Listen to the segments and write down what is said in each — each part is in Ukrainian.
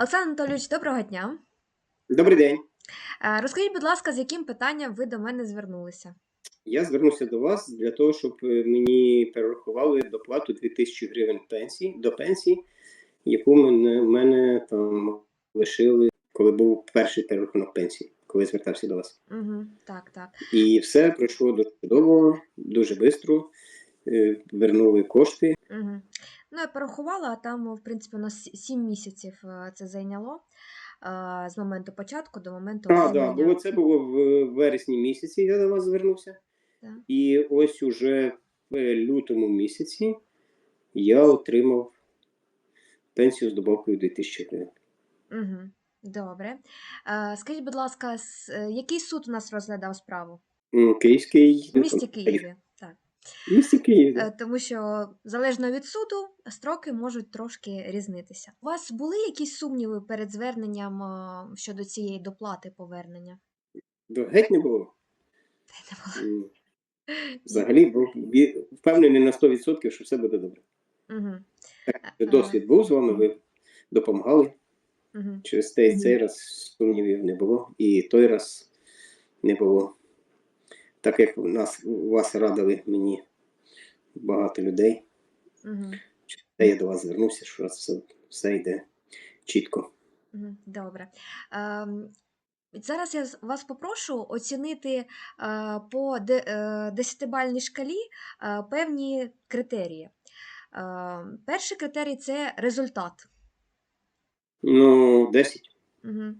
Олександр Анатолійович, доброго дня. Добрий день. Е, Розкажіть, будь ласка, з яким питанням ви до мене звернулися? Я звернувся до вас для того, щоб е, мені перерахували доплату 2000 гривень пенсії до пенсії, яку мене, мене там лишили, коли був перший перерахунок пенсії, коли я звертався до вас. Угу, так, так. І все пройшло дуже чудово, дуже швидко. Вернули кошти. Угу. Ну, я порахувала, а там, в принципі, у нас 7 місяців е, це зайняло е, з моменту початку до моменту А, да, було це було в вересні місяці. Я до вас звернувся. Так. І ось уже в лютому місяці я отримав пенсію з добавкою 2000 гривень. Угу. Добре. Е, Скажіть, будь ласка, е, який суд у нас розглядав справу? Київський В місті Києві. Місті Києві. Е, Тому що залежно від суду строки можуть трошки різнитися. У вас були якісь сумніви перед зверненням е, щодо цієї доплати повернення? До геть не було. Не було. Взагалі був впевнений на 100%, що все буде добре. Угу. Досвід був з вами, ви допомагали. Угу. Через те і цей раз сумнівів не було, і той раз не було. Так як у нас у вас радили мені багато людей, Угу. я до вас звернувся, що раз все, все йде чітко. Добре. Ем, Зараз я вас попрошу оцінити е, по е, десятибальній шкалі е, певні критерії. Перший критерій це результат, Ну, 10. угу.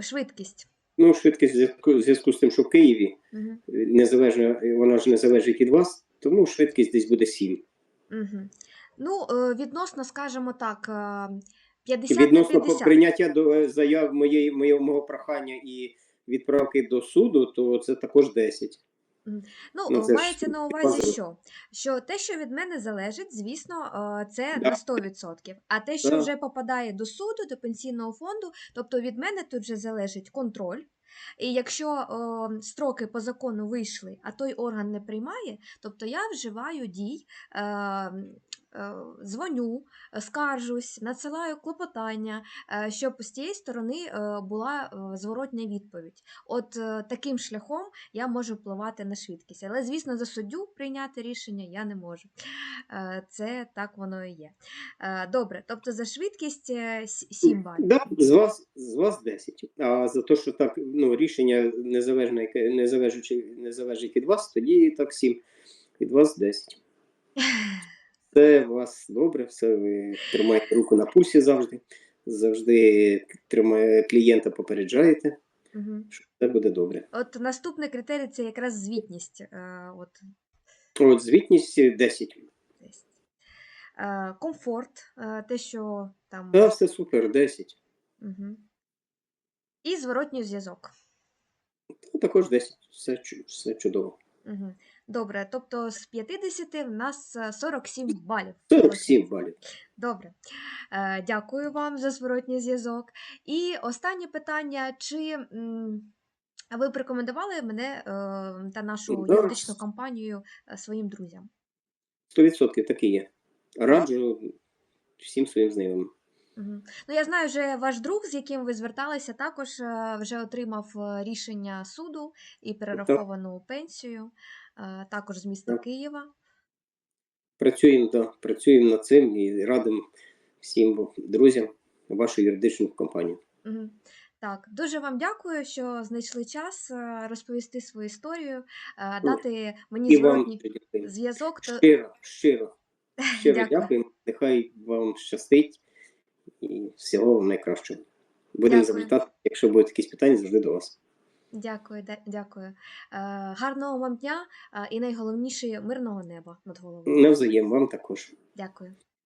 швидкість. Ну, швидкість в зв'язку- зв'язку з тим, що в Києві Угу. незалежно, вона ж не залежить від вас, тому швидкість десь буде 7. Угу. Ну, е, відносно, скажімо так, е, 50 на Відносно 50. прийняття до е, заяв моєї, мого прохання і відправки до суду, то це також 10. Ну, Ну, це ж мається на увазі, базово. що? Що те, що від мене залежить, звісно, е, це Да. на 100%. А те, що Да. вже попадає до суду, до пенсійного фонду, тобто від мене тут вже залежить контроль. І якщо е, строки по закону вийшли, а той орган не приймає, тобто я вживаю дій, е, дзвоню, е, скаржусь, надсилаю клопотання, е, щоб з тієї сторони е, була е, зворотня відповідь. От е, таким шляхом я можу впливати на швидкість. Але, звісно, за суддю прийняти рішення я не можу. Е, Це так воно і є. Е, Добре, тобто за швидкість 7 балів. Да, з вас з вас 10. А за те, що так ну, рішення не залежить, не залежить від вас, тоді так 7. Від вас 10. Все у вас добре, все ви тримаєте руку на пульсі завжди. Завжди тримає клієнта попереджаєте, Мгм. що все буде добре. От наступний критерій це якраз звітність. Е, От, От звітність 10. десь. Е, Комфорт, е, те, що там. Та все супер, 10. Мгм. І зворотній зв'язок. Також 10. Все, все чудово. Добре, тобто з 50 в нас е, 47 балів. 47 балів. Добре. Е, Дякую вам за зворотній зв'язок. І останнє питання: чи м, ви б рекомендували мене е, та нашу Да. юридичну компанію е, своїм друзям? 100% так і є. Раджу всім своїм знайомим. Мгм. Ну, я знаю, вже ваш друг, з яким ви зверталися, також е, вже отримав е, рішення суду і перераховану пенсію, е, також з міста Так. Києва. Працюємо, да, працюємо над цим і радимо всім друзям вашу юридичну компанію. Мгм. Так, дуже вам дякую, що знайшли час е, розповісти свою історію, е, Ну, дати мені І вам зворотній дякую. зв'язок. То... щиро, щиро, щиро Дякую. дякуємо. Нехай вам щастить і всього вам найкращого. Будемо завітати, якщо будуть якісь питання, завжди до вас. Дякую, дякую. Е, Гарного вам дня е, і найголовніше мирного неба над головою. Навзаєм вам також. Дякую.